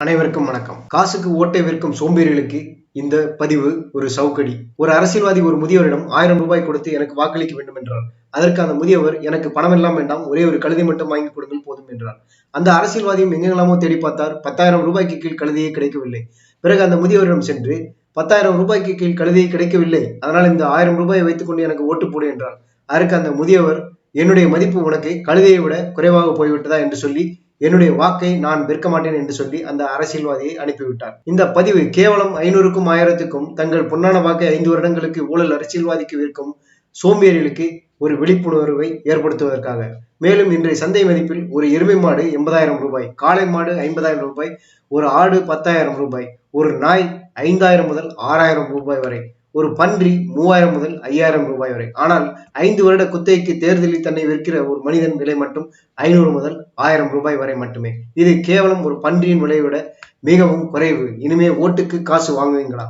அனைவருக்கும் வணக்கம். காசுக்கு ஓட்டை விற்கும் சோம்பேறிகளுக்கு இந்த பதிவு ஒரு சவுக்கடி. ஒரு அரசியல்வாதி ஒரு முதியவரிடம் ஆயிரம் ரூபாய் கொடுத்து எனக்கு வாக்களிக்க வேண்டும் என்றார் அதற்கு அந்த முதியவர் எனக்கு பணம் எல்லாம் வேண்டாம் ஒரே ஒரு கழுதை மட்டும் வாங்கி கொடுங்கள் போதும் என்றார். அந்த அரசியல்வாதியும் எங்கெல்லாமோ தேடி பார்த்தார். பத்தாயிரம் ரூபாய்க்கு கீழ் கழுதையே கிடைக்கவில்லை. பிறகு அந்த முதியவரிடம் சென்று பத்தாயிரம் ரூபாய்க்கு கீழ் கழுதையே கிடைக்கவில்லை. அதனால் இந்த ஆயிரம் ரூபாயை வைத்துக்கொண்டு எனக்கு ஓட்டு போடு என்றார். அதற்கு அந்த முதியவர் என்னுடைய மதிப்பு உனக்கு கழுதையை விட குறைவாக போய்விட்டதா? என்று சொல்லி என்னுடைய வாக்கை நான் விற்க மாட்டேன் என்று சொல்லி அந்த அரசியல்வாதியை அனுப்பிவிட்டார். இந்த பதிவு கேவலம் ஐநூறுக்கும் ஆயிரத்துக்கும் தங்கள் பொன்னான வாக்கை ஐந்து வருடங்களுக்கு ஊழல் அரசியல்வாதிக்கு விற்கும் சோம்பேறிகளுக்கு ஒரு விழிப்புணர்வை ஏற்படுத்துவதற்காக. மேலும் இன்றைய சந்தை மதிப்பில் ஒரு எருமை மாடு எண்பதாயிரம் ரூபாய் காளை மாடு ஐம்பதாயிரம் ரூபாய் ஒரு ஆடு பத்தாயிரம் ரூபாய் ஒரு நாய் ஐந்தாயிரம் முதல் ஆறாயிரம் ரூபாய் வரை. ஒரு பன்றி மூவாயிரம் முதல் ஐயாயிரம் ரூபாய் வரை. ஆனால் ஐந்து வருட குத்தகைக்கு தேர்தலில் தன்னை விற்கிற ஒரு மனிதன் விலை மட்டும் ஐநூறு முதல் ஆயிரம் ரூபாய் வரை மட்டுமே. இது கேவலம் ஒரு பன்றியின் விலையை விட மிகவும் குறைவு. இனிமே ஓட்டுக்கு காசு வாங்குவீங்களா?